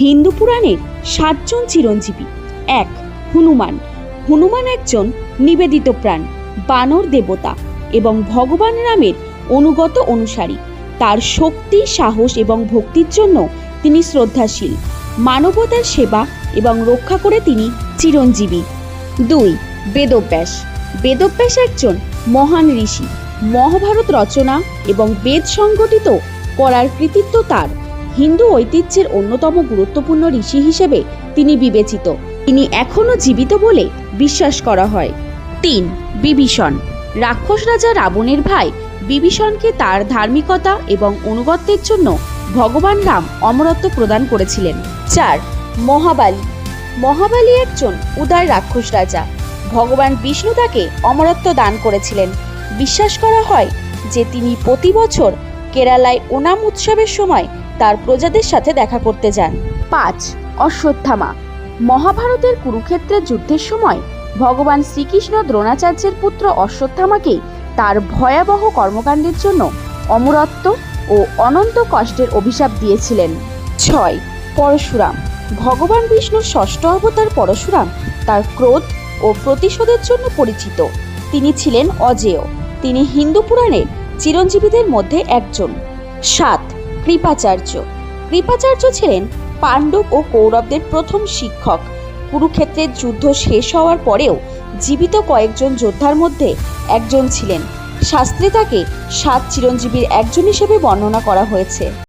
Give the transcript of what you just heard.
হিন্দু পুরাণের সাতজন চিরঞ্জীবী। এক, হনুমান। হনুমান একজন নিবেদিত প্রাণ, বানর দেবতা এবং ভগবান রামের অনুগত অনুসারী। তার শক্তি, সাহস এবং ভক্তির জন্য তিনি শ্রদ্ধাশীল। মানবতার সেবা এবং রক্ষা করে তিনি চিরঞ্জীবী। দুই, বেদব্যাস। বেদব্যাস একজন মহান ঋষি। মহাভারত রচনা এবং বেদ সংগঠিত করার কৃতিত্ব তার। হিন্দু ঐতিহ্যের অন্যতম গুরুত্বপূর্ণ ঋষি হিসেবে তিনি বিবেচিত। তিনি এখনও জীবিত বলে বিশ্বাস করা হয়। তিন, বিভীষণ। রাক্ষস রাজা রাবণের ভাই বিভীষণকে তার ধার্মিকতা এবং অনুগত্যের জন্য ভগবান রাম অমরত্ব প্রদান করেছিলেন। চার, মহাবালী। মহাবালী একজন উদার রাক্ষস রাজা। ভগবান বিষ্ণু তাকে অমরত্ব দান করেছিলেন। বিশ্বাস করা হয় যে তিনি প্রতি বছর কেরালায় ওনাম উৎসবের সময় তার প্রজাদের সাথে দেখা করতে যান। পাঁচ, অশ্বত্থামা। মহাভারতের কুরুক্ষেত্রের যুদ্ধের সময় ভগবান শ্রীকৃষ্ণ দ্রোণাচার্যের পুত্র অশ্বত্থামাকে তার ভয়াবহ কর্মকাণ্ডের জন্য অমরত্ব ও অনন্ত কষ্টের অভিশাপ দিয়েছিলেন। ছয়, পরশুরাম। ভগবান বিষ্ণুর ষষ্ঠ অবতার পরশুরাম তার ক্রোধ ও প্রতিশোধের জন্য পরিচিত। তিনি ছিলেন অজেয়। তিনি হিন্দু পুরাণের চিরঞ্জীবীদের মধ্যে একজন। সাত কৃপাচার্য। কৃপাচার্য ছিলেন পাণ্ডব ও কৌরবদের প্রথম শিক্ষক। কুরুক্ষেত্রের যুদ্ধ শেষ হওয়ার পরেও জীবিত কয়েকজন যোদ্ধার মধ্যে একজন ছিলেন। শাস্ত্রে তাকে সাত চিরঞ্জীবীর একজন হিসেবে বর্ণনা করা হয়েছে।